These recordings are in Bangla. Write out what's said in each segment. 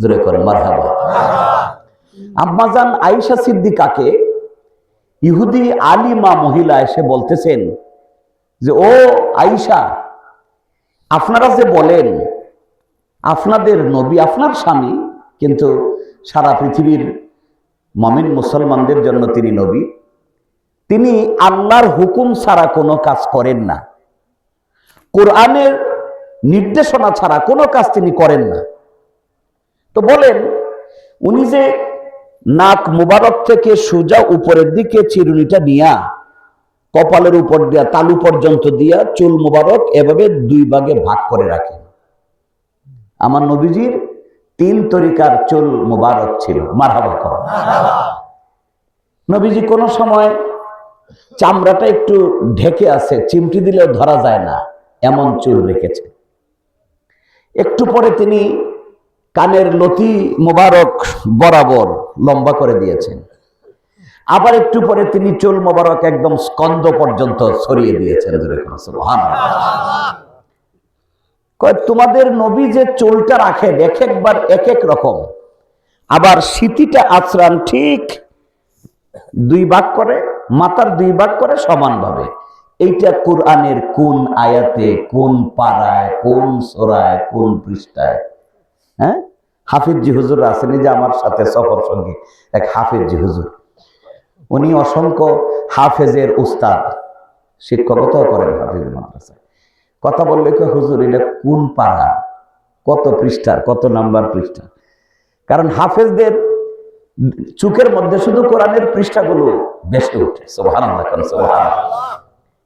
জোরে করেন মারহাবা। আম্মাজান আয়েশা সিদ্দিকাকে ইহুদি আলিমা মহিলা এসে বলতেছেন যে, ও আয়েশা, আপনারা যে বলেন, আপনাদের নবী আপনার স্বামী, কিন্তু সারা পৃথিবীর মমিন মুসলমানদের জন্য তিনি নবী, তিনি আল্লাহর হুকুম ছাড়া কোনো কাজ করেন না। কোরআনের নির্দেশনা ছাড়া কোনো কাজ তিনি করেন না। তো বলেন, উনি যে নাক মুবারক থেকে সোজা উপরের দিকে চিরুনিটা নিয়া, কপালের উপর দিয়া, তালু পর্যন্ত দিয়া চুল মুবারক এভাবে দুই ভাগে ভাগ করে রাখেন। আমার নবীজির তিন তরিকার চুল মুবারক ছিল। মারহাবা কর। নবীজি কোনো সময় চামড়াটা একটু ঢেকে আছে, চিমটি দিলেও ধরা যায় না, এমন চুল রেখেছে। একটু পরে তিনি কানের লতি মোবারক বরাবর লম্বা করে দিয়েছেন। আবার একটু পরে তিনি চুল মোবারক একদম স্কন্দ পর্যন্ত ছড়িয়ে দিয়েছেন তোমাদের নবী যে চুলটা রাখেন এক একবার এক এক রকম, আবার স্মৃতিটা আচরান ঠিক দুই ভাগ করে, মাথার দুই ভাগ করে সমানভাবে। এইটা কোরআনের কোন আয়াতে, কোন পাড়ায়, কোন সোরায়, কোন পৃষ্ঠায়? হ্যাঁ? হাফিজি হুজুর আসেনি যে আমার সাথে সফর সঙ্গী এক হাফিজি হুজুর। উনি অসংখ্য হাফেজের উস্তাদ শিক্ষকতাও করেন হাফিজ মাদ্রাসায়। কথা বললে কয়, হুজুর এটা কোন পাড়া? কত পৃষ্ঠার কত নাম্বার পৃষ্ঠা? কারণ হাফেজদের চুকের মধ্যে শুধু কোরআনের পৃষ্ঠাগুলো বেশি উঠে সুবহানাল্লাহ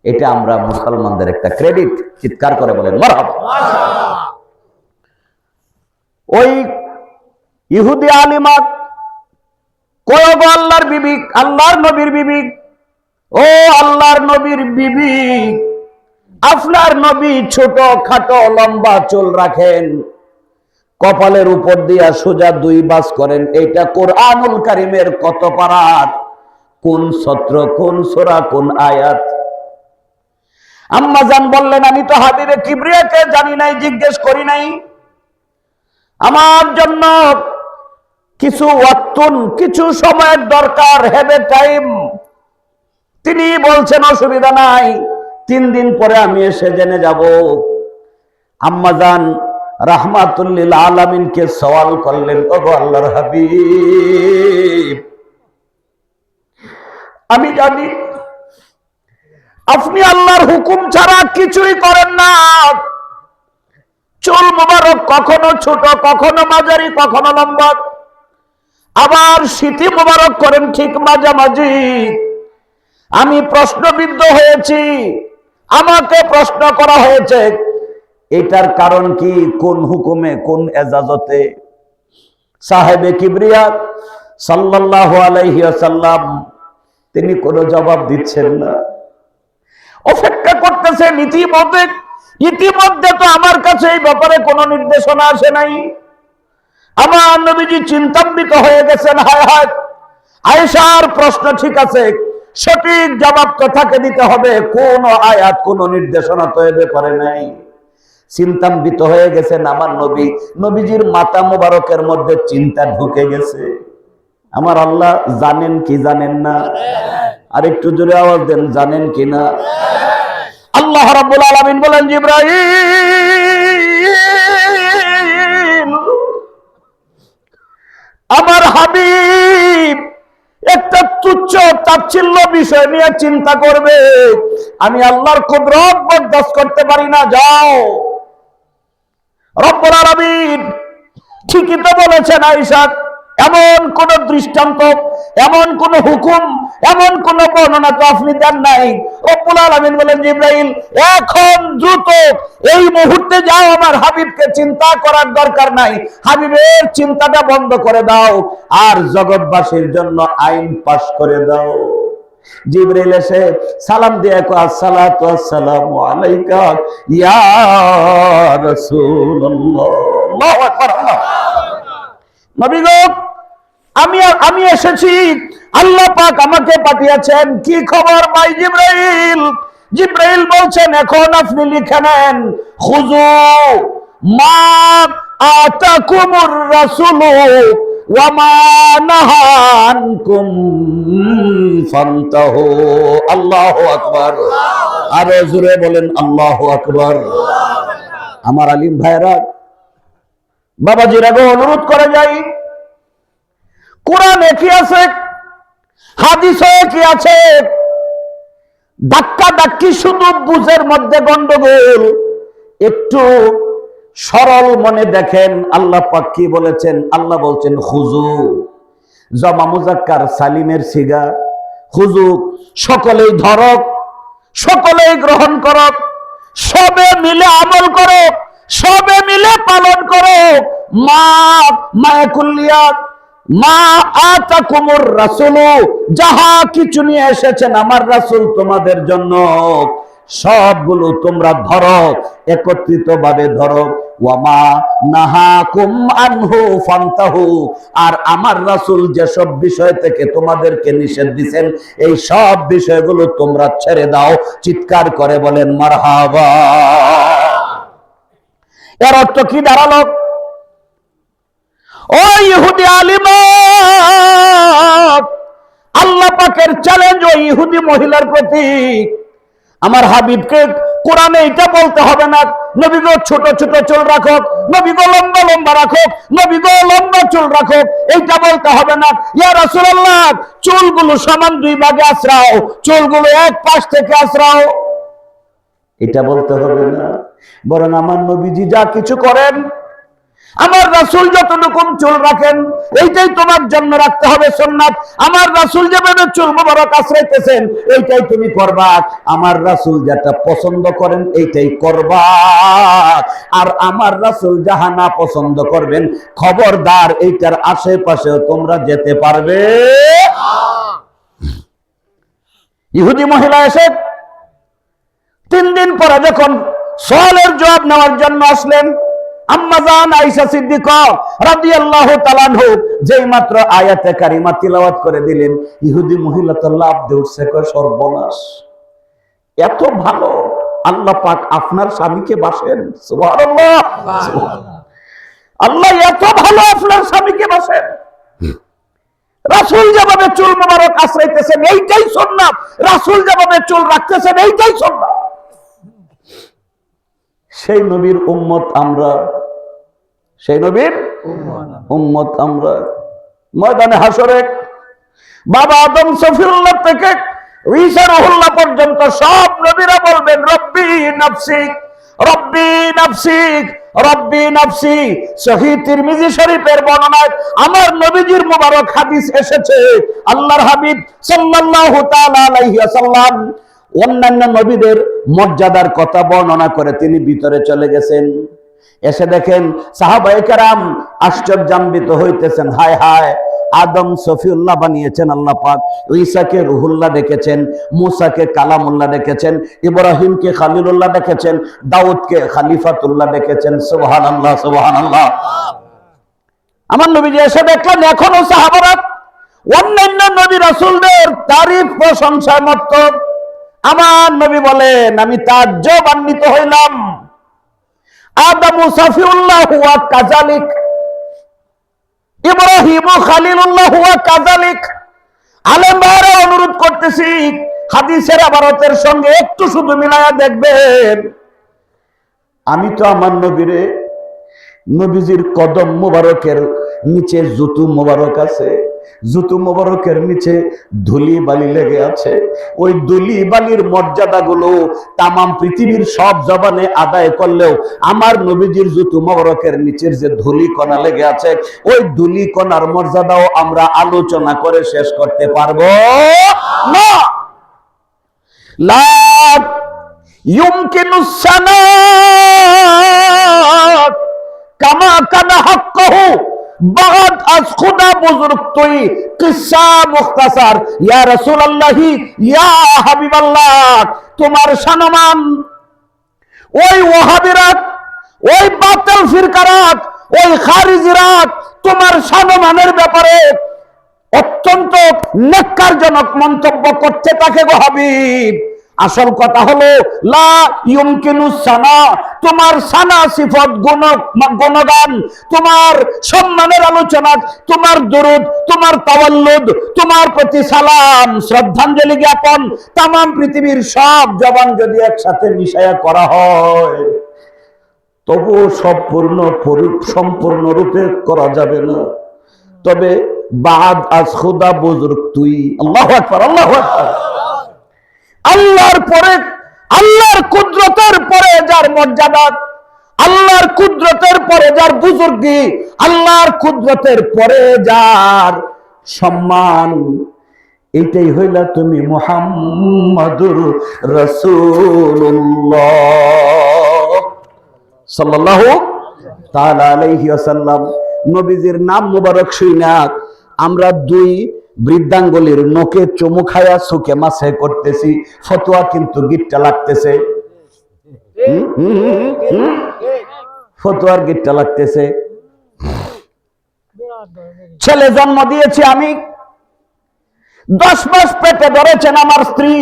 এটা আমরা মুসলমানদের একটা ক্রেডিট চিৎকার করে বলেন ওই ইহুদি আলিমা কয়গো আল্লাহর বিবি, আল্লাহর নবীর বিবি, ও আল্লাহর নবীর বিবি, আপনার নবী ছোট, খাটো, লম্বা চুল রাখেন, কপালের উপর দিয়া সোজা দুই বাস করেন। এইটা কোরআনুল কারিমের কত পারার? কোন সত্র, কোন সোরা, কোন আয়াত? আম্মাজান বললেন, আমি তো হাবিবে কিবরিয়াকে জানি নাই, জিজ্ঞেস করি নাই। আমার জন্য কিছু ওয়াক্তুন, কিছু সময়ের দরকার হেবে টাইম তিনি বলছেন, অসুবিধা নাই, তিন দিন পরে আমি এসে জেনে যাব। আম্মাজান রাহমাতুল্লিল আলামিনকে সওয়াল করলেন, ওগো আল্লাহর হাবিব, আমি জানি আপনি আল্লাহর হুকুম ছাড়া কিছুই করেন না। চুল মোবারক কখনো ছোট, কখনো মাঝারি, কখনো লম্বা। আবার স্মৃতি মোবারক করেন ঠিক মাঝামাঝি। আমি প্রশ্নবিদ্ধ হয়েছি। আমাকে প্রশ্ন করা হয়েছে, এটার কারণ কি? কোন হুকুমে, কোন এজাজতে? সাহেবে কিবরিয়া সাল্লাল্লাহু আলাইহি ওয়াসাল্লাম, তিনি কোনো জবাব দিচ্ছেন না। অপেক্ষা করতেছেন ইতিমধ্যে ইতিমধ্যে তো আমার কাছে এই ব্যাপারে কোনো নির্দেশনা আসে নাই। আমার নবীজি চিন্তান্বিত হয়ে গেছেন, হায় হায়। আয়েশার প্রশ্ন ঠিক আছে, সঠিক জবাব তো তাকে দিতে হবে? কোন আয়াত, কোন নির্দেশনা তো এ ব্যাপারে নাই। চিন্তান্বিত হয়ে গেছেন আমার নবী। নবীজির মাতা মোবারকের মধ্যে চিন্তা ঢুকে গেছে। আমার আল্লাহ জানেন কি জানেন না? আর একটু জোরে আওয়াজ দেন, জানেন কি না? আল্লাহ রাব্বুল আলামিন বলেন, জিব্রাইল, আমার হাবিব একটা তুচ্ছ তাচ্ছিল্য বিষয় নিয়ে চিন্তা করবে। আমি আল্লাহর কুদরত বরদাস্ত করতে পারি না, যাও। রব্বুল আলামিন ঠিকই তো বলেছেন, আয়েশা। এমন কোন দৃষ্টান্ত, এমন কোন হুকুম, এমন কোন বর্ণনা তো আপনি দেন নাই। রব্বুল আলামিন বলেন, জিব্রাইল, এখন দ্রুত এই মুহূর্তে যাও, আমার হাবিবকে চিন্তা করার দরকার নাই। হাবিবের চিন্তাটা বন্ধ করে দাও আর জগৎবাসীর জন্য আইন পাশ করে দাও। জিব্রাইল এসে সালাম দিয়ে কো আসসালাতু আসসালামু আলাইকা ইয়া রাসূলুল্লাহ। আল্লাহু আকবার। নবী গো আমি আমি এসেছি। আল্লাহ পাক আমাকে পাঠিয়েছেন। কি খবর ভাই জিব্রাইল? জিব্রাইল বলছেন, এখন আপনি লিখে নেন খুজু মা আতাকুমুর রাসূলু আল্লাহু আকবার। আরও জোরে বলেন, আল্লাহু আকবার। আমার আলিম ভাইরা বাবাজিরা গো অনুরোধ করে যাই কোরআনে কি আছে হাদিসে কি আছে। ধাক্কা ধাক্কি শুধু বুঝের মধ্যে গন্ডগোল। একটু সরল মনে দেখেন, আল্লাহ পাক কি বলেছেন? আল্লাহ বলছেন খুজু জমা মুজাক্কার সালিমের সিগা। খুজু সকলেই ধরক, সকলেই গ্রহণ করক, সবে মিলে আমল করো, সবে মিলে পালন করো। মা মায়াকুল্লিয়াত যাহা কিছু নিয়ে এসেছেন আমার রাসূল তোমাদের জন্য, সবগুলো তোমরা ধরো একত্রিত ভাবে ধরো আর আমার রাসূল যেসব বিষয় থেকে তোমাদেরকে নিষেধ দিবেন এই সব বিষয়গুলো তোমরা ছেড়ে দাও, চিৎকার করে বলেন, মারহাবা। এর অর্থ কি দাঁড়াল? ও ইহুদি আলিম, আল্লাহ পাকের চ্যালেঞ্জ ওই ইহুদি মহিলার প্রতি আমার হাবিবকে কোরআনে এটা বলতে হবে না, নবী গো ছোট ছোট চুল রাখো, নবী লম্বা লম্বা রাখো, নবী লম্বা চুল রাখো, এইটা বলতে হবে না। ইয়া রাসূলুল্লাহ, চুলগুলো সমান দুই ভাগে আশ্রাও চুলগুলো এক পাশ থেকে আশ্রাও এটা বলতে হবে না। বরং আমার নবীজি যা কিছু করেন আমার রাসূল যতটুকু চুল রাখেন, এইটাই তোমার জন্য রাখতে হবে সুন্নাত। আমার রাসূল যেভাবে চুল মোবারক আশ্রাইতেছেন, এইটাই তুমি করবা। আমার রাসূল যেটা পছন্দ করেন, এইটাই করবা। আর আমার রাসূল যাহা না পছন্দ করবেন, খবরদার এইটার আশেপাশেও তোমরা যেতে পারবে। ইহুদি মহিলা এসে তিন দিন পরে যখন সওয়ালের জবাব নেওয়ার জন্য আসলেন আম্মাজান আয়েশা সিদ্দিকা রাদিয়াল্লাহু তাআলা আনহু যেই মাত্র আয়াতে কারিমা তিলাওয়াত করে দিলেন ইহুদি মহিলা তো লাভ দিয়ে উঠছে কয় সর্বনাশ। এত ভালো আল্লাহ পাক আপনার স্বামীকে বাসেন। সুবহানাল্লাহ। আল্লাহ এত ভালো আপনার স্বামীকে বাসেন। রাসূল যেভাবে চুল মোবারক আশ্রাইতেছেন এইটাই সুন্নাত। রাসূল যেভাবে চুল রাখতেছেন এইটাই সুন্নাত। সেই নবীর উম্মত আমরা। সেই নবীর উম্মত আমরা। ময়দানে হাসরে বাবা আদম সফিউল্লাহ থেকে পর্যন্ত সব নবীরা বলবেন, রব্বি নাফসি রব্বি নাফসি রব্বি নাফসি। সহি তিরমিজি শরীফের বর্ণনায় আমার নবীজির মুবারক হাদিস এসেছে। আল্লাহর হাবিব সাল্লাল্লাহু তাআলা আলাইহি ওয়াসাল্লাম অন্যান্য নবীদের মর্যাদার কথা বর্ণনা করে তিনি ভিতরে চলে গেছেন। এসে দেখেন সাহাবায়ে কেরাম আশ্চর্যান্বিত হইতেছেন। হায় হায়, আদম সফিউল্লাহ বানিয়েছেন আল্লাহ পাক। ঈসাকে রুহুল্লাহ ডেকেছেন, মুসাকে কালামুল্লাহ ডেকেছেন, ইব্রাহিমকে খালিলুল্লাহ ডেকেছেন, দাউদকে খালিফাতুল্লাহ ডেকেছেন। সুবহানাল্লাহ সুবহানাল্লাহ। আমার নবীজি এসে দেখলেন, এখনও সাহাবারা অন্যান্য নবী রাসূলদের তারিফ প্রশংসায় মত্ত আমার নবী বলেন, আমি তাজ্জবান্বিত হইলাম। আদামু সাফিউল্লাহ হুয়া কাজালিক ইব্রাহিম খালিলুল্লাহ হুয়া কাজালিক আলেম ভাইরা অনুরোধ করতেছি, হাদিসের আবারতের সঙ্গে একটু শুধু মিলায়া দেখবেন। আমি তো আমার নবীরে, নবীজির কদম মোবারকের নিচে জুতু মোবারক আছে। জুতু মোবারকের নিচে ধুলি বালি লেগে আছে। ওই ধুলি বালির মর্যাদাগুলো তামাম পৃথিবীর সব জবানে আদায় করলেও আমার নবীজির জুতু মোবারকের নিচের যে ধুলি কণা লেগে আছে, ওই ধুলি কণার মর্যাদাও আমরা আলোচনা করে শেষ করতে পারব না। কামা কানা হাক্কাহু। বাগাত আজ খুদা বুজুর্গ তুই, কিসা ইয়া রাসূলুল্লাহি তোমার সম্মান ওই ওয়াহাবিরাত, ওই বাতিল ফিরকারাত, ওই খারিজিরাত তোমার সম্মানের ব্যাপারে অত্যন্ত নেককারজনক মন্তব্য করতে থাকে গো হাবিব। আসল কথা হলো তোমার সানা সিফত গুণ, গুণগান, তোমার সম্মানের আলোচনা, তোমার দরুদ, তোমার তাওয়াল্লুদ, তোমার প্রতি সালাম, শ্রদ্ধাঞ্জলি জ্ঞাপন তাম পৃথিবীর সব জবান যদি একসাথে মিশায়া করা হয়, তবুও সম্পূর্ণ পরি- সম্পূর্ণরূপে করা যাবে না। তবে বাদ আজ খুদা বুজুর্গ তুই। আল্লাহ আল্লাহ আকবার। আল্লাহর পরে, আল্লাহর কুদরতের পরে যার মর্যাদা, আল্লাহর কুদরতের পরে যার বুজুর্গি, আল্লাহর কুদরতের পরে যার সম্মান। এইটাই হইল তুমি মুহাম্মাদুর রাসূলুল্লাহ। সাল্লাল্লাহু তাআলা আলাইহি নবীজির নাম মুবারক শুইনা। আমরা দুই বৃদ্ধাঙ্গুলির নোকে চুমু খায়া সুখে মাসে করতেছি, ফতোয়া কিন্তু গিটটা লাগতেছে। ফতোয়ার গিটটা লাগতেছে। ছেলে জন্ম দিয়েছি আমি। দশ মাস পেটে ধরেছেন আমার স্ত্রী।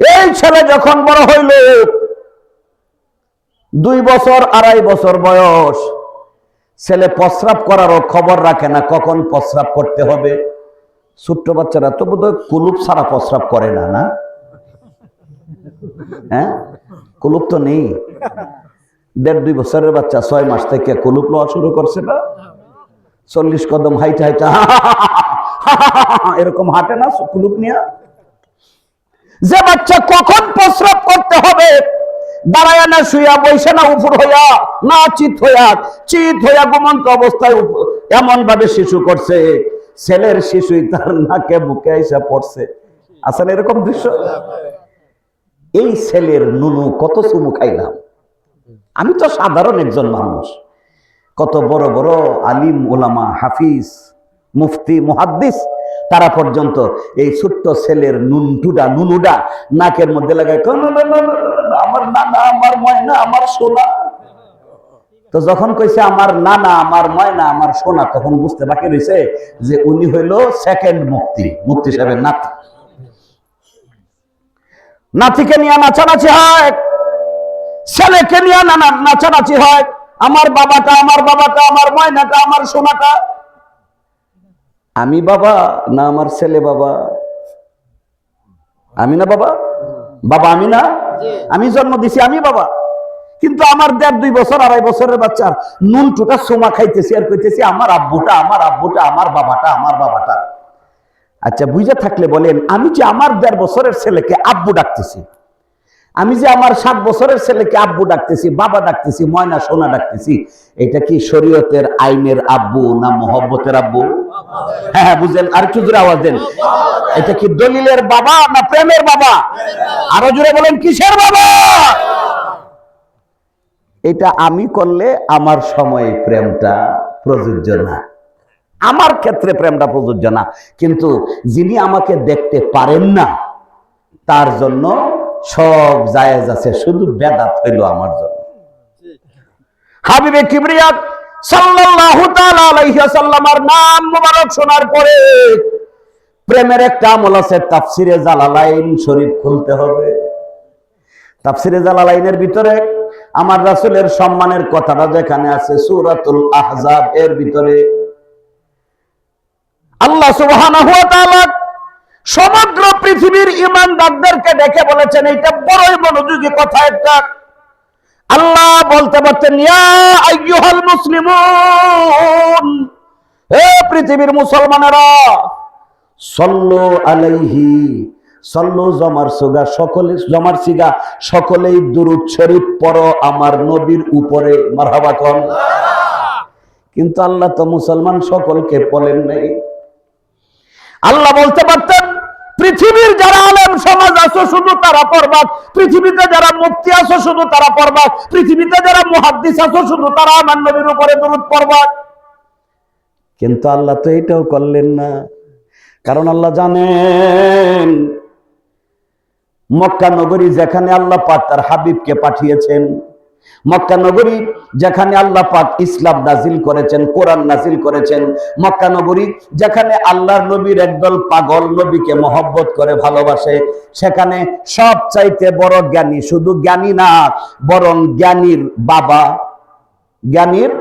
এই ছেলে যখন বড় হইল, দুই বছর, আড়াই বছর বয়স। ছেলে প্রস্রাব করারও খবর রাখে না, কখন প্রস্রাব করতে হবে? ছোট্ট বাচ্চারা তো বোধহয় কুলুপ ছাড়া প্রস্রাব করে না না? হ্যাঁ? কুলুপ তো নেই। দেড় দুই বছরের বাচ্চা, ছয় মাস থেকে কুলুপ লওয়া শুরু করছে না? চল্লিশ কদম হাইটা হাইটা। এরকম হাঁটে না কুলুপ নিয়ে? যে বাচ্চা কখন প্রস্রাব করতে হবে? দাঁড়ায় না, শুয়া বইসে না উপর হইয়া, না, চিত হইয়া চিত হইয়া ঘুমন্ত অবস্থায় এমন ভাবে শিশু করছে। ছেলের শিশুই তার নাকে বুকে এসে পড়ছে। আসলে এরকম দৃশ্য? এই ছেলের নুনু কত চুমু খাইলাম। আমি তো সাধারণ একজন মানুষ। কত বড় বড় আলিম ওলামা হাফিজ মুফতি মুহাদ্দিস তারা পর্যন্ত এই ছোট্ট ছেলের নুনটুডা নুনুডা নাকের মধ্যে লাগায় "কো, না, না, না, না, না, না, আমার নানা আমার ময়না আমার সোনা। তো যখন কইছে আমার নানা আমার ময়না আমার সোনা তখন বুঝতে বাকি রয়েছে যে উনি হইল সেকেন্ড মুক্তি মুক্তি সাহেবের নাতি। নাতিকে নিয়ে নাচানাচি হয় ছেলেকে নিয়ে নানা নাচানাচি হয় আমার বাবাটা আমার বাবাটা আমার ময়নাটা আমার সোনাটা। আমি বাবা না আমার ছেলে বাবা? আমি না বাবা? বাবা আমি না? আমি জন্ম দিছি আমি বাবা। কিন্তু আমার দেড় দুই বছর, আড়াই বছরের বাচ্চার নুন টুটা সোমা খাইতেছি আর কইতেছি, আমার আব্বুটা আমার আব্বুটা, আমার বাবাটা আমার বাবাটা। আচ্ছা বুঝে থাকলে বলেন, আমি যে আমার দেড় বছরের ছেলেকে আব্বু ডাকতেছি, আমি যে আমার সাত বছরের ছেলেকে আব্বু ডাকতেছি, বাবা ডাকতেছি, ময়না সোনা ডাকতেছি, এটা কি শরীয়তের আইনের আব্বু না মোহব্বতের আব্বু? হ্যাঁ হ্যাঁ বুঝলেন, আর একটু জোরে আওয়াজ দেন। এটা কি দলিলের বাবা না প্রেমের বাবা? আরও জোরে বলেন, কিসের বাবা? এটা আমি করলে আমার সময়ে প্রেমটা প্রযোজ্য না। আমার ক্ষেত্রে প্রেমটা প্রযোজ্য না। কিন্তু যিনি আমাকে দেখতে পারেন না, তার জন্য সব জায়েজ আছে। শুধু বেদাত হইল আমার জন্য। হাবিবে কিবরিয়াত সাল্লাল্লাহু তাআলা আলাইহি ওয়াসাল্লামের নাম মুবারক শোনার পরে প্রেমের একটা আমল আছে, তাফসিরে জালালাইন শরীফ খুলতে হবে। তাফসিরে জালালাইনের ভিতরে আমার রাসূলের সম্মানের কথাটা যেখানে আছে, সূরাতুল আহজাব, এর ভিতরে। আল্লাহ তাআলা সমগ্র পৃথিবীর ইমানদারদেরকে ডেকে বলেছেন, এইটা বড়ই মনোযোগী কথা একটা। আল্লাহ বলতে পারতেন হে পৃথিবীর মুসলমানেরা, সল্লু আলাইহি সল্লু জমার সুগা, সকলে জমার সিগা, সকলেই দুরুদ শরীফ পড়ো আমার নবীর উপরে, মারহাবা কন। কিন্তু আল্লাহ তো মুসলমান সকলকে বলেন নাই। আল্লাহ বলতে পারতেন, পৃথিবীর যারা আলেম সমাজ আছো শুধু তারা পড়বাক পৃথিবীতে যারা মুক্তি আছো শুধু তারা পড়বাক পৃথিবীতে যারা মুহাদ্দিস আছো শুধু তারা আমার নবীর উপরে দরুদ পড়বাক কিন্তু আল্লাহ তো এটাও করলেন না। কারণ আল্লাহ জানেন মক্কা নগরী যেখানে আল্লাহ পাক তার হাবিবকে পাঠিয়েছেন। মক্কা নগরী যেখানে আল্লাহ পাক ইসলাম নাজিল করেছেন, কোরআন নাজিল করেছেন। মক্কা নগরী যেখানে আল্লাহর নবীর একদল পাগল নবীকে মহব্বত করে ভালোবাসে, সেখানে সব চাইতে বড় জ্ঞানী শুধু জ্ঞানী না, বরং জ্ঞানীর বাবা। জ্ঞানীর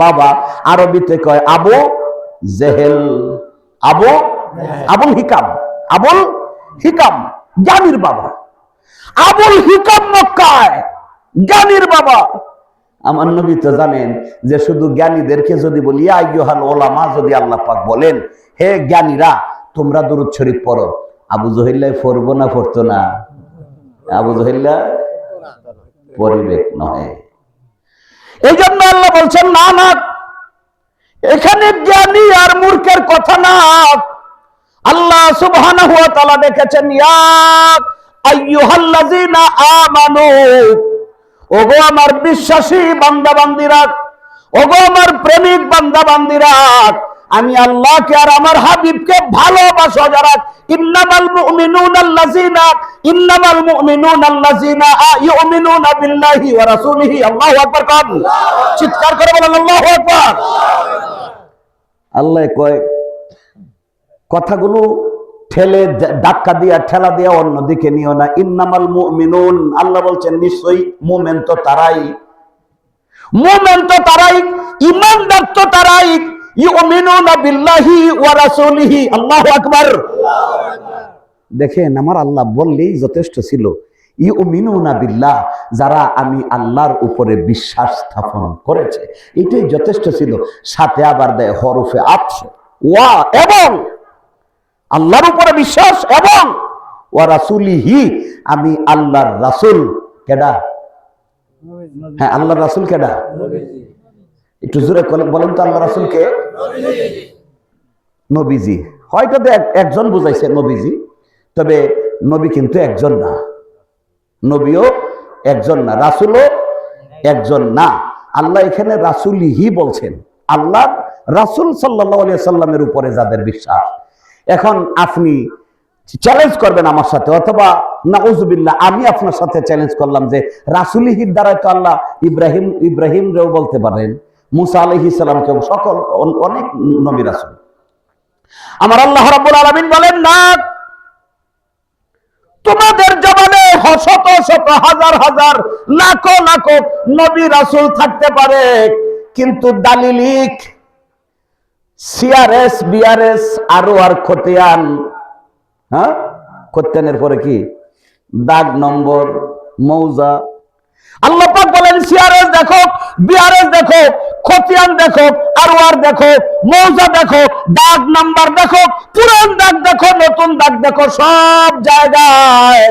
বাবা। আরবিতে কয়, আবু জেহেল। আবু? আবুল হিকাম। আবুল হিকাম। জ্ঞানীর বাবা। আবুল হিকাম মক্কায় জ্ঞানীর বাবা। আমার নবী তো জানেন যে শুধু জ্ঞানীদেরকে যদি বলি আইয়ুহাল ওলামা যদি আল্লাহ পাক বলেন হে জ্ঞানীরা তোমরা দুরুদ শরীফ পড়ো। আবু জহিল্লাই পড়ব না পড়তো না? আবু জহিল্লা পরিবেক নয় এই জন্য আল্লাহ বলছেন না না এখানে জ্ঞানী আর মূর্খের কথা না। আল্লাহ সুবহানাহু ওয়া তাআলা ডেকেছেন ইয়া আইয়ুহাল্লাযীনা আমানু, ওগো আমার বিশ্বাসী বান্দা বান্দিরা ওগো আমার প্রেমিক বান্দা বান্দিরা আমি আল্লাহকে আর আমার হাবিবকে ভালোবাসো যারা, ইন্নামাল মুমিনুনা আল্লাযীনা, ইন্নামাল মুমিনুনা আল্লাযীনা ইউমিনুনা বিল্লাহি ওয়া রাসূলিহি, আল্লাহু আকবার কান। চিৎকার করে বলেন, আল্লাহু আকবার। আল্লাহ কয় কথাগুলো ঠেলে ধাক্কা দিয়া, ঠেলা দিয়া অন্যদিকে নিও না। ইন্নামাল মুমিনুন, আল্লাহ বলছেন, নিশ্চয়ই মুমেন তো তারাই। মুমেন তো তারাই, ইমানদার তো তারাই। দেখেন, আমার আল্লাহ বললেই যথেষ্ট ছিল। বিল্লাহ, যারা আমি আল্লাহর উপরে বিশ্বাস স্থাপন করেছে। এটাই যথেষ্ট ছিল। সাথে আবার দেয় হরফে আতস। ওয়া এবং আল্লাহর উপরে বিশ্বাস এবং ওয়া আমি আল্লাহর রাসূল কেডা? হ্যাঁ আল্লাহর রাসূল কেডা? একটু জোরে বলেন- তো আল্লাহ রাসূলকে। নবীজি। হয়তো একজন বুঝাইছে নবীজি, তবে নবী কিন্তু একজন না। নবীও একজন না, রাসূলও একজন না। আল্লাহ এখানে রাসূলিহি বলছেন। আল্লাহ রাসূল আলাইহি সাল্লামের উপরে যাদের বিশ্বাস। এখন আপনি চ্যালেঞ্জ করবেন আমার সাথে, অথবা নাউজুবিল্লাহ, আমি আপনার সাথে চ্যালেঞ্জ করলাম যে রাসূলিহির দ্বারাই তো আল্লাহ ইব্রাহিম, ইব্রাহিমরেও বলতে পারেন, মুসা আলাইহিস সালামকেও, সকল অনেক নবী রাসুল। আমার আল্লাহ রাব্বুল আলামিন বলেন, না, তোমাদের জবানে শত শত হাজার হাজার লাখো লাখো নবী রাসুল থাকতে পারে, কিন্তু দালিলিক সিআরএস বিআরএস আরও আর খতিয়ান। হ্যাঁ? খতিয়ানের পরে কি? দাগ নম্বর, মৌজা। আল্লাহ পাক বলেন সিআরএস দেখো বিআরএস দেখো, খতিয়ান দেখো আরওয়ার দেখো, মৌজা দেখো, দাগ নাম্বার দেখো, পুরান দাগ দেখো, নতুন দাগ দেখো, সব জায়গায়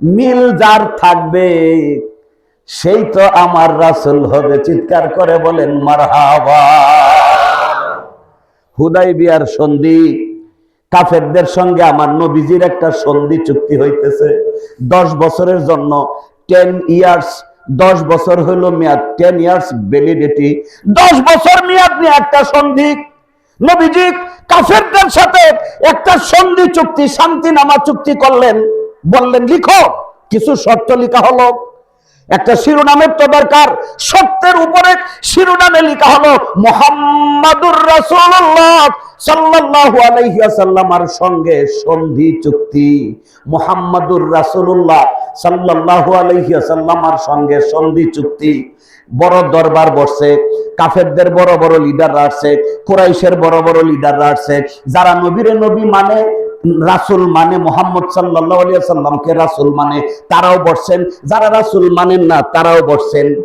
মিল যার থাকবে, সেই তো আমার রাসূল হবে। চিৎকার করে বলেন, মারহাবা। হুদাই বিয়ার সন্ধি। কাফেরদের সঙ্গে আমার নবীজির একটা সন্ধি চুক্তি হইতেছে। দশ বছরের জন্য টেন ইয়ার্স দশ বছর হইল মেয়াদ টেন ইয়ার্স ভ্যালিডিটি দশ বছর মেয়াদ নিয়ে একটা সন্ধি। নবীজি কাফেরদের সাথে একটা সন্ধি চুক্তি, শান্তিনামা চুক্তি করলেন। বললেন, লিখো, কিছু শর্ত লেখা হলো। একটা শিরোনামের তো দরকার। সত্যের উপরে শিরোনামে লেখা হলো, মোহাম্মদুর রাসূলুল্লাহ সাল্লাল্লাহু আলাইহি ওয়াসাল্লামার সঙ্গে সন্ধি চুক্তি। মোহাম্মদুর রাসূলুল্লাহ সাল্লাল্লাহু আলাইহি ওয়াসাল্লামার সঙ্গে সন্ধি চুক্তি। বড় দরবার বসছে, কাফেরদের বড় বড় লিডাররা আসছে, কুরাইশের বড় বড় লিডাররা আসছে। যারা নবীরে নবী মানে রাসুল মানে মোহাম্মদ সাল্লাহ আলিয়া সাল্লামকে রাসুল মানে? তারাও বসছেন। যারা রাসুল মানেন না, তারাও বসছেন।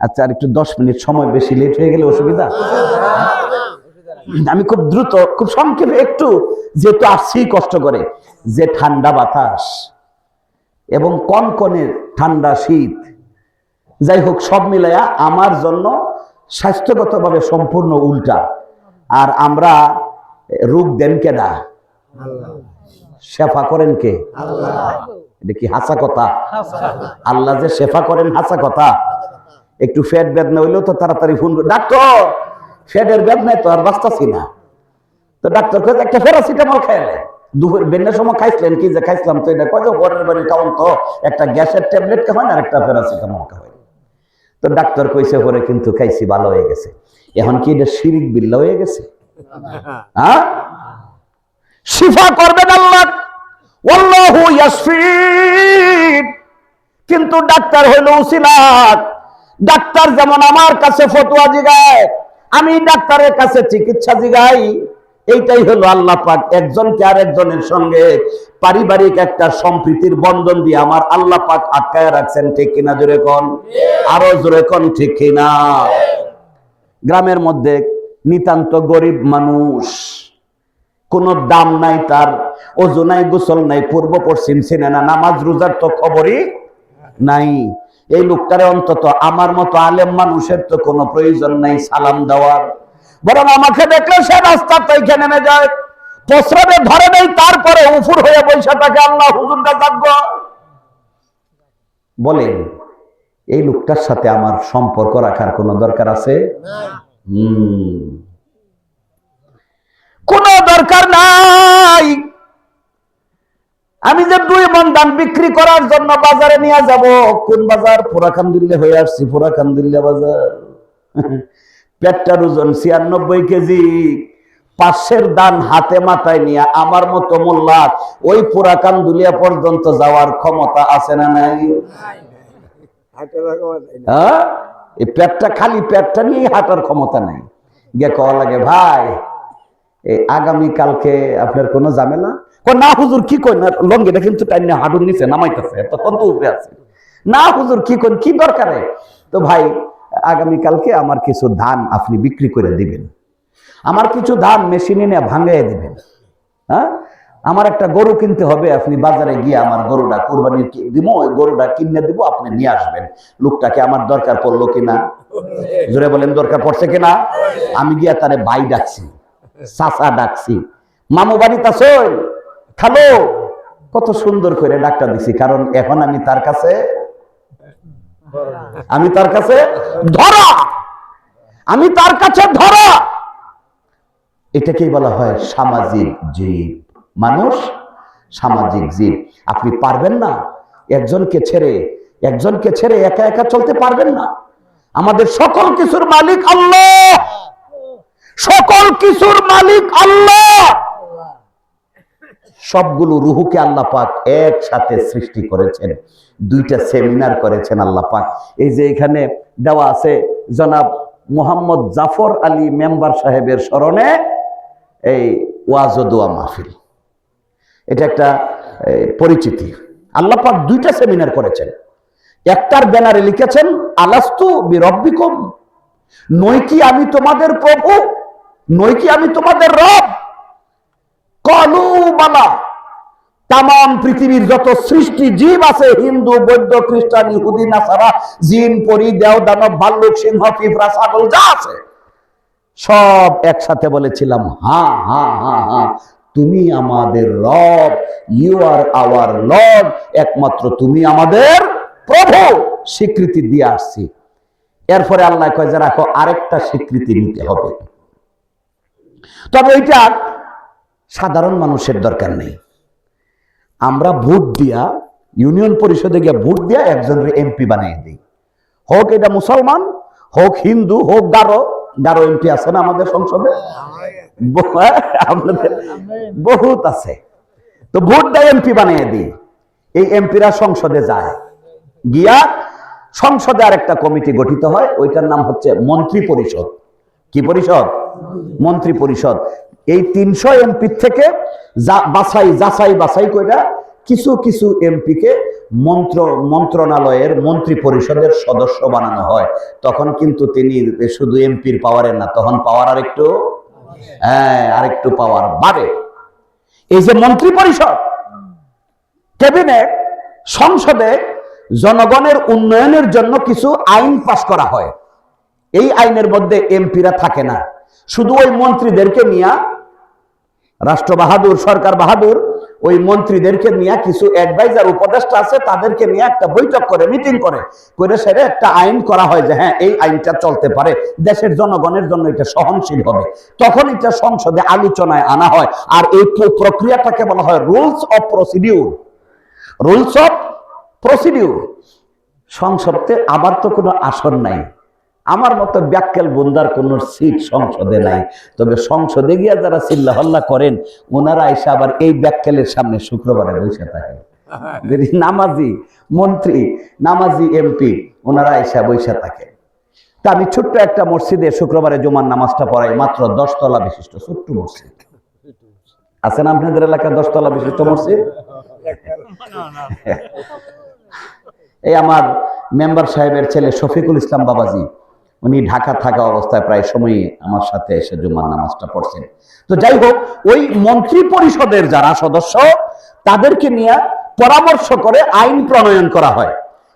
আচ্ছা আর একটু দশ মিনিট সময় বেশি লেট হয়ে গেলে অসুবিধা? আমি খুব দ্রুত, খুব সংক্ষেপে একটু, যেহেতু আসছি কষ্ট করে। যে ঠান্ডা বাতাস এবং কনকনে ঠান্ডা শীত। যাই হোক, সব মিলাইয়া আমার জন্য স্বাস্থ্যগতভাবে সম্পূর্ণ উল্টা। আর আমরা রোগ দেন কেডা? শেফা করেন কে? এটা কি হাসা কথা? আল্লাহ যে শেফা করেন হাসা কথা। একটু ফ্যাট বেদনা হইলেও তো তাড়াতাড়ি ফোন ডাক্তার ফ্যাটের বেদনায় তো আর বাঁচতাছি না। তো ডাক্তার কে একটা প্যারাসিটামল খাইলে দুপুর বেন্নার সময় খাইছিলেন কি যে খাইছিলাম তো এটা কয় যে পরের বাড়ি খাওয়ান তো একটা গ্যাসের ট্যাবলেট খাওয়ান আর একটা প্যারাসিটামল খাওয়ান তো ডাক্তার কইছে পরে কিন্তু খাইছি ভালো হয়ে গেছে। এখন কি এটা শিরিক বিল্লা হয়ে গেছে? হ্যাঁ? শিফা করবেন আল্লাহ কিন্তু ডাক্তার হইল উসিলাত। ডাক্তার যেমন আমার কাছে ফতোয়া জিগায়, আমি ডাক্তারের কাছে চিকিৎসা জিগাই, এইটাই হলো আল্লাহ পাক একজনকে আর একজনের সঙ্গে পারিবারিক একটা সম্প্রীতির বন্ধন দিয়ে আমার আল্লাহ পাক আটকায় রাখছেন, ঠিক কিনা জোরে কোন? আরও জোরে কোন ঠিক কিনা? গ্রামের মধ্যে নিতান্ত গরিব মানুষ। কোন দাম নাই তার ওজু নাই গোসল নাই পূর্ব পশ্চিম চিনে না নামাজ রোজার তো খবরই নাই। এই লোকটারে অন্তত আমার মতো আলেম মানুষের তো কোনো প্রয়োজন নাই সালাম দেওয়ার। বরং আমাকে দেখলে সে রাস্তা থেকে নেমে যায়। প্রস্রাবে ধরে নেই তারপরে উফুর হয়ে বৈশা থাকে আল্লাহ হুজুরটা থাকব বলেন এই লোকটার সাথে আমার সম্পর্ক রাখার কোনো দরকার আছে? হুম। দরকার নাই। আমি যে দুই মন ধান বিক্রি করার জন্য বাজারে নিয়ে যাব কোন বাজার? পুরাখান দিল্লি হয়ে আসছি পুরাখান দিল্লি বাজার। পেটটার ওজন ছিয়ানব্বই কেজি। পাশের দান হাতে মাথায় নিয়ে আমার মতো মোল্লা ওই পুরাকান দুলিয়া পর্যন্ত যাওয়ার ক্ষমতা আছে না নাই? হ্যাঁ? এই পেটটা খালি পেটটা নিয়ে হাঁটার ক্ষমতা নাই। গিয়ে কওয়া লাগে ভাই আগামী কালকে আপনার কোনো ঝামেলা? না হুজুর, কি কই না লঙ্গিটা কিন্তু টাইম নিয়ে হাঁটুর নিচে নামাইতেছে তখন তো উপরে আছে। না হুজুর, কি কোন কি দরকারে তো ভাই আগামী কালকে আমার কিছু ধান আপনি বিক্রি করে দিবেন। আমার কিছু ধান মেশিনে নিয়ে ভাঙাইয়া দিবেন। হ্যাঁ? আমার একটা গরু কিনতে হবে, আপনি বাজারে গিয়ে আমার গরুটা কোরবানির দিব, ওই গরুটা কিনে দিব, আপনি নিয়ে আসবেন। লোকটাকে আমার দরকার পড়ল কিনা? জোরে বলেন, দরকার পড়ছে কিনা? আমি গিয়া তারে ভাই ডাকছি। চাচা ডাকছি। মামু বাড়িতে আসই খালো? কত সুন্দর করে ডাক্তার দিছি, কারণ এখন আমি তার কাছে আমি তার কাছে ধরা! আমি তার কাছে ধরা! এটাকেই বলা হয় সামাজিক জীব। মানুষ সামাজিক জীব। আপনি পারবেন না একজনকে ছেড়ে একজনকে ছেড়ে একা একা চলতে পারবেন না। আমাদের সকল কিছুর মালিক আল্লাহ! সকল কিছুর মালিক আল্লাহ। সবগুলো রুহুকে আল্লাহ পাক একসাথে সৃষ্টি করেছেন। দুইটা সেমিনার করেছেন আল্লাহ পাক। এই যে এখানে দেওয়া আছে, জনাব মোহাম্মদ জাফর আলী মেম্বার সাহেবের স্মরণে এই ওয়াজ ও দোয়া মাহফিল। এটা একটা পরিচিতি। আল্লাহ পাক দুইটা সেমিনার করেছেন। একটার ব্যানারে লিখেছেন, আলাস্তু বিরব্বিকম নই কি আমি তোমাদের প্রভু? নই কি আমি তোমাদের রব? কলু বালা তাম পৃথিবীর যত সৃষ্টি জীব আছে, হিন্দু, বৌদ্ধ, খ্রিস্টান, ইহুদি, নাসারা, জিন, পরি, দেও, দানব, ভাল্লুক, সিংহ, পিঁপড়া, ছাগল, যা আছে, সব একসাথে বলেছিলাম, হা হা হা হা, তুমি আমাদের রব ইউ আর আওয়ার লর্ড একমাত্র তুমি আমাদের প্রভু স্বীকৃতি দিয়ে আসছি। এরপরে আল্লাহ কয় যে, রাখো, আরেকটা স্বীকৃতি নিতে হবে। তবে ওইটা সাধারণ মানুষের দরকার নেই। আমরা ভোট দিয়া, ইউনিয়ন পরিষদে গিয়ে ভোট দিয়া একজনের এমপি বানিয়ে দিই। হোক এটা মুসলমান, হোক হিন্দু, হোক গারো গারো এমপি আছে না আমাদের সংসদে? ব- বহুত আছে। তো ভোট দেয় এমপি বানিয়ে দিই। এই এমপিরা সংসদে যায়। গিয়া সংসদে আর একটা কমিটি গঠিত হয়, ওইটার নাম হচ্ছে মন্ত্রী পরিষদ। কি পরিষদ? মন্ত্রী পরিষদ এই তিনশো এমপি থেকে বাছাই, যাচাই বাছাই কইরা কিছু কিছু এমপিকে মন্ত্র, মন্ত্রণালয়ের মন্ত্রী পরিষদের সদস্য বানানো হয়। তখন কিন্তু তিনি শুধু এমপির পাওয়ারের না, তখন পাওয়ার আরেকটু হ্যাঁ আরেকটু পাওয়ার বাড়ে। এই যে মন্ত্রী পরিষদ ক্যাবিনেট সংসদে জনগণের উন্নয়নের জন্য কিছু আইন পাশ করা হয়। এই আইনের মধ্যে এমপিরা থাকে না। শুধু ওই মন্ত্রীদেরকে নিয়ে রাষ্ট্র বাহাদুর সরকার বাহাদুর, ওই মন্ত্রীদেরকে নিয়ে কিছু অ্যাডভাইজার উপদেষ্টা আছে, তাদেরকে নিয়ে একটা বৈঠক করে মিটিং করে করে সেটা একটা আইন করা হয় যে হ্যাঁ এই আইনটা চলতে পারে, দেশের জনগণের জন্য এটা সহনশীল হবে। তখন এটা সংসদে আলোচনায় আনা হয়, আর এই প্রক্রিয়াটাকে বলা হয় rules of procedure rules of procedure সংসদে আমার তো কোনো আসন নাই। আমার মতো ব্যাক্কেল বন্দার কোনো সিট সংসদে নাই। তবে সংসদে গিয়া যারা চিল্লা হল্লা করেন, ওনারা এসে আবার এই ব্যাক্কেলের সামনে শুক্রবারে বসে থাকে। নামাজি, মন্ত্রী, নামাজি এমপি, ওনারা এসে বসে থাকে। তা আমি ছোট্ট একটা মসজিদে শুক্রবারে জুমার নামাজটা পড়াই, মাত্র দশতলা বিশিষ্ট, ছোট্ট মসজিদ। আছেন আপনাদের এলাকায় দশতলা বিশিষ্ট মসজিদ? এই আমার মেম্বার সাহেবের ছেলে শফিকুল ইসলাম বাবাজি উনি ঢাকা থাকা অবস্থায় প্রায় সময়ই আমার সাথে এসে জুমার নামাজটা পড়ছেন। তো যাই হোক, ওই মন্ত্রী পরিষদের যারা সদস্য, তাদেরকে নিয়ে পরামর্শ করে আইন প্রণয়ন করা হয়।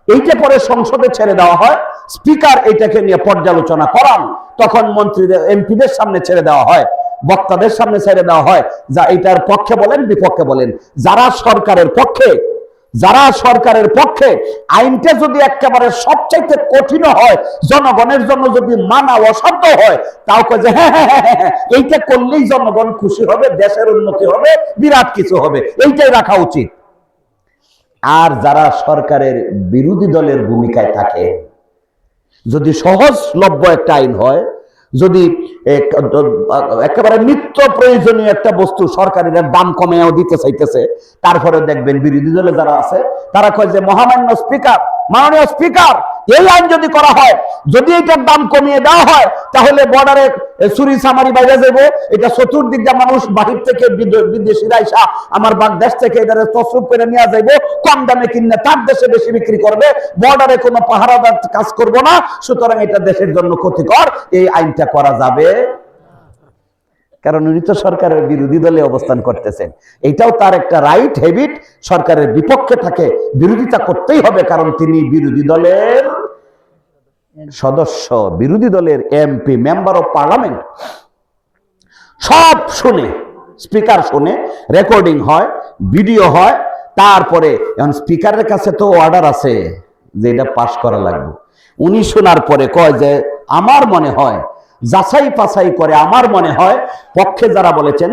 এইটা পরে সংসদে ছেড়ে দেওয়া হয়। স্পিকার এটাকে নিয়ে পর্যালোচনা করান। তখন মন্ত্রীদের, এমপিদের সামনে ছেড়ে দেওয়া হয়। বক্তাদের সামনে ছেড়ে দেওয়া হয়। যা এটার পক্ষে বলেন, বিপক্ষে বলেন। যারা সরকারের পক্ষে যারা সরকারের পক্ষে আইনটা যদি একেবারে সবচাইতে কঠিন হয় জনগণের জন্য যদি মানা অসাধ্য হয় তাও কয় যে হ্যাঁ হ্যাঁ হ্যাঁ হ্যাঁ, হ্যাঁ, এইটা করলেই জনগণ খুশি হবে দেশের উন্নতি হবে বিরাট কিছু হবে এইটাই রাখা উচিত। আর যারা সরকারের বিরোধী দলের ভূমিকায় থাকে যদি সহজলভ্য একটা আইন হয় যদি এক- একেবারে নিত্য প্রয়োজনীয় একটা বস্তু সরকারের দাম কমেও দিতে চাইতেছে, তারপরে দেখবেন বিরোধী দলে যারা আছে, তারা কয় যে মহামান্য স্পিকার মাননীয় স্পিকার এই আইন যদি করা হয়, যদি এটার দাম কমিয়ে দেওয়া হয়, তাহলে বর্ডারে সুরি সামারি বাইরে যাব এটা চতুর্দিক দিয়ে মানুষ বাহির থেকে বিদ- বিদেশিরা আইসা আমার দেশ থেকে এটারে তসরুপ করে নিয়ে যাইবো। কম দামে কিনলে তার দেশে বেশি বিক্রি করবে। বর্ডারে কোনো পাহারাদার কাজ করব না। সুতরাং এটা দেশের জন্য ক্ষতিকর। এই আইনটা করা যাবে। কারণ উনি তো সরকারের বিরোধী দলে অবস্থান করতেছেন। এটাও তার একটা রাইট হ্যাবিট সরকারের বিপক্ষে থাকে বিরোধিতা করতেই হবে কারণ তিনি বিরোধী দলের সদস্য, বিরোধী দলের এমপি মেম্বার অফ পার্লামেন্ট সব শুনে স্পিকার শুনে রেকর্ডিং হয় ভিডিও হয়, তারপরে এখন স্পিকারের কাছে তো অর্ডার আছে যে এটা পাশ করা লাগবে। উনি শোনার পরে কয় যে, আমার মনে হয় যাচাই পাছাই করে আমার মনে হয় পক্ষে যারা বলেছেন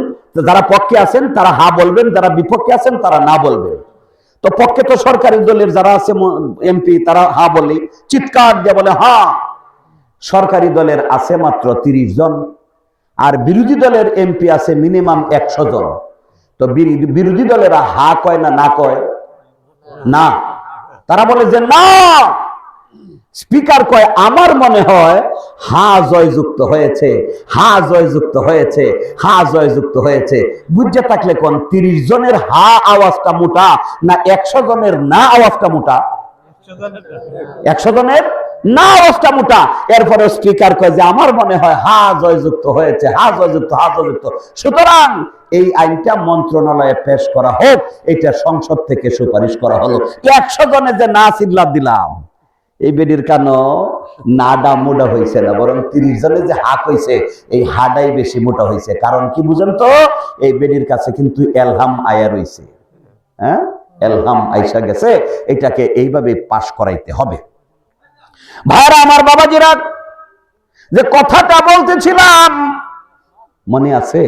যারা পক্ষে আছেন, তারা হা বলবেন, যারা বিপক্ষে আছেন, তারা না বলবেন। তো পক্ষে তো সরকারি দলের যারা আছে এমপি, তারা হা বলে, চিৎকার দিয়ে বলে, হা! সরকারি দলের আছে মাত্র তিরিশ জন, আর বিরোধী দলের এমপি আছে মিনিমাম একশো জন। তো বিরোধী দলেরা হা কয় না না কয়? না। তারা বলে যে, না! স্পিকার কয়, আমার মনে হয় হা জয়যুক্ত হয়েছে, হা জয়যুক্ত হয়েছে, হা জয়যুক্ত হয়েছে। বুঝতে থাকলে কোন, তিরিশ জনের হা আওয়াজটা মোটা না একশো জনের না আওয়াজটা মোটা? একশো জনের না আওয়াজটা মোটা। এরপরে স্পিকার কয় যে, আমার মনে হয় হা জয়যুক্ত হয়েছে, হা জয়যুক্ত হা জয়যুক্ত সুতরাং এই আইনটা মন্ত্রণালয়ে পেশ করা হোক, এটা সংসদ থেকে সুপারিশ করা হলো। একশো জনে যে না চিল্লা দিলাম। এই বেডির কান নাডা মোটা হয়েছে না, বরং তিরিশ জনে যে হাক হয়েছে এই হাডাই বেশি মোটা হয়েছে কারণ কি বুঝেন তো? এই বেডির কাছে কিন্তু এলহাম আয়া রয়েছে হ্যাঁ? এলহাম আইসা গেছে, এটাকে এইভাবে পাশ করাইতে হবে। ভাইরা, আমার বাবাজিরা, যে কথাটা বলতেছিলাম, মনে আছে?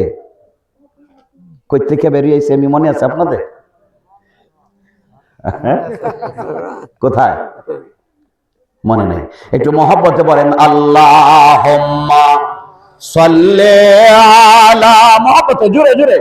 কই থেকে বেরিয়েছে আমি মনে আছে আপনাদের? হ্যাঁ? কোথায়? মনে নেই। একটু মহব্বতে বলেন আল্লাহ সাল্লে আলা মহব্বতে জুড়ে জুড়ে